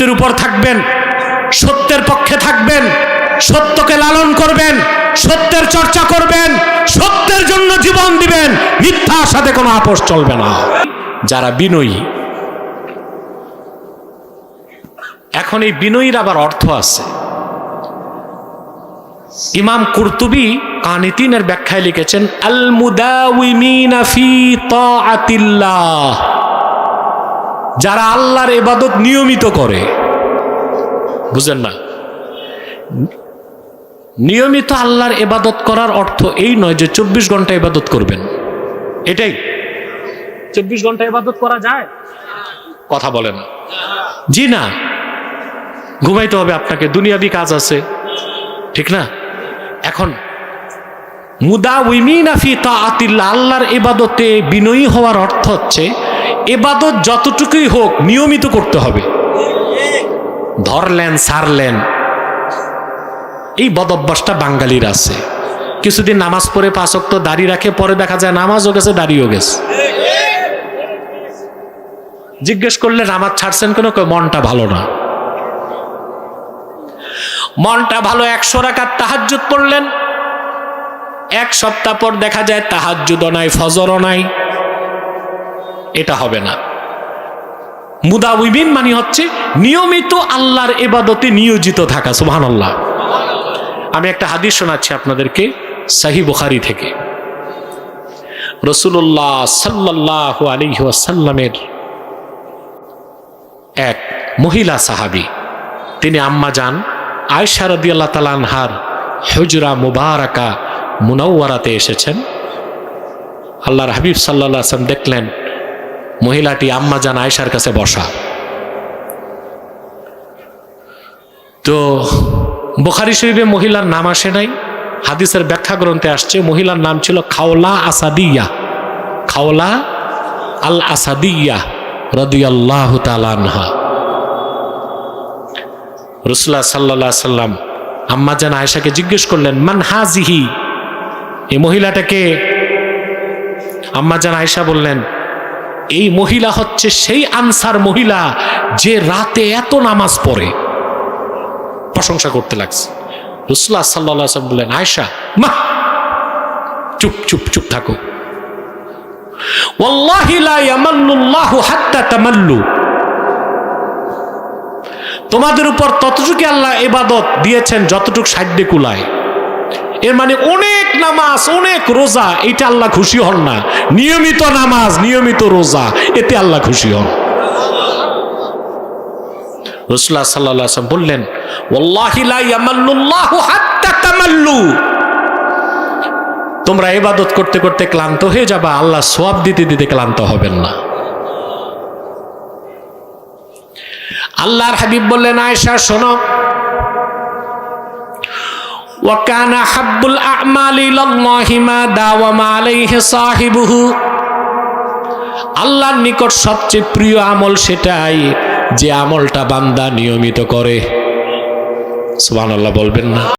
সত্যের উপর থাকবেন, সত্যের পক্ষে থাকবেন, সত্যকে লালন করবেন, সত্যের চর্চা করবেন, সত্যের জন্য জীবন দিবেন, মিথ্যার সাথে কোনো আপোষ চলবে না। যারা বিনয়ী, এখন এই বিনয়ীর আবার অর্থ আছে। ইমাম কুরতুবি কানিতিনের ব্যাখ্যায় লিখেছেন আল মুদাউমিনা ফি তাআতিল্লাহ। যারা আল্লাহর এবাদত নিয়মিত করে। বুঝেন না? নিয়মিত আল্লাহর এবাদত করার অর্থ এই নয় যে চব্বিশ ঘণ্টা ইবাদত করবেন। এটাই। চব্বিশ ঘণ্টা এবাদত করা যায়? কথা বলে না জি না। ঘুমাইতে হবে, আপনাকে দুনিয়াবি কাজ আছে। ঠিক না? এখন মুদা উইমিনাফি তা আতিল্লা আল্লাহর এবাদতে বিনয়ী হওয়ার অর্থ হচ্ছে এবাদত যতটুকুই হোক নিয়মিত করতে হবে। ধরলেন, সারলেন। এই বদভ্যাসটা বাঙালির আছে। কিছুদিন নামাজ পড়ে পাঁচক্ত দাড়ি রাখে, পরে দেখা যায় নামাজও গেছে, দাড়িও গেছে। জিজ্ঞেস করলে নামাজ ছাড়ছেন কেন? মনটা ভালো না। মনটা ভালো, একশো রাকাত তাহাজ্জুদ পড়লেন। এক সপ্তাহ পর দেখা যায় তাহাজ্জুদও নাই, ফজরও নাই। এটা হবে না। মুদা মুদাউবিন মানে হচ্ছে নিয়মিত আল্লাহর এবাদতে নিয়োজিত থাকা সুবহান আল্লাহ আমি একটা হাদিস শোনাচ্ছি আপনাদেরকে সাহি বুখারি থেকে। রসুল্লাহ সাল্লাহ আলী এক মহিলা সাহাবী, তিনি আম্মা যান আয়সা রদি আল্লাহ তালানহার হজরা মুবারাকা মুনাওয়ারাতে এসেছেন। আল্লাহর হাবিব সাল্লাহ আসলাম দেখলেন মহিলাটি আম্মা যান আয়সার কাছে বসা। তো বোখারি শরীফে মহিলার নাম আসে নাই, হাদিসের ব্যাখ্যা গ্রন্থে আসছে, মহিলার নাম ছিল খাওলা আসাদিয়া। খাওলা আল আসাদিয়া রদিয়াল্লাহ তালানহা রসুল্লাহ সাল্লাহ সাল্লাম আম্মা জান আয়েশাকে জিজ্ঞেস করলেন, মান হাজিহি? এই মহিলাটাকে আম্মা জান আয়েশা বললেন এই মহিলা হচ্ছে সেই আনসার মহিলা যে রাতে এত নামাজ পড়ে। প্রশংসা করতে লাগছে। রসুল্লাহ সাল্লাহ সাল্লাম বললেন, আয়েশা, মা, চুপ চুপ চুপ থাকো। তোমাদের উপর ততটুকু আল্লাহ এবাদত দিয়েছেন যতটুকু সাধ্যে কুলায়। এর মানে অনেক নামাজ, অনেক রোজা, এটা আল্লাহ খুশি হন না। নিয়মিত নামাজ, নিয়মিত রোজা, এতে আল্লাহ খুশি হন। রসুল্লাহ সাল্লাহ বললেন তোমরা ইবাদত করতে করতে ক্লান্ত হয়ে যাবা, আল্লাহ সোয়াব দিতে দিতে ক্লান্ত হবেন না। আল্লাহর হাবিব বললেন, আয়েশা, শোনো وكان حب الأعمال إلى الله ما داوم عليه صاحبه আল্লাহর নিকট সবচেয়ে প্রিয় আমল সেটাই যে আমলটা বান্দা নিয়মিত করে সুবহানাল্লাহ বলবেন না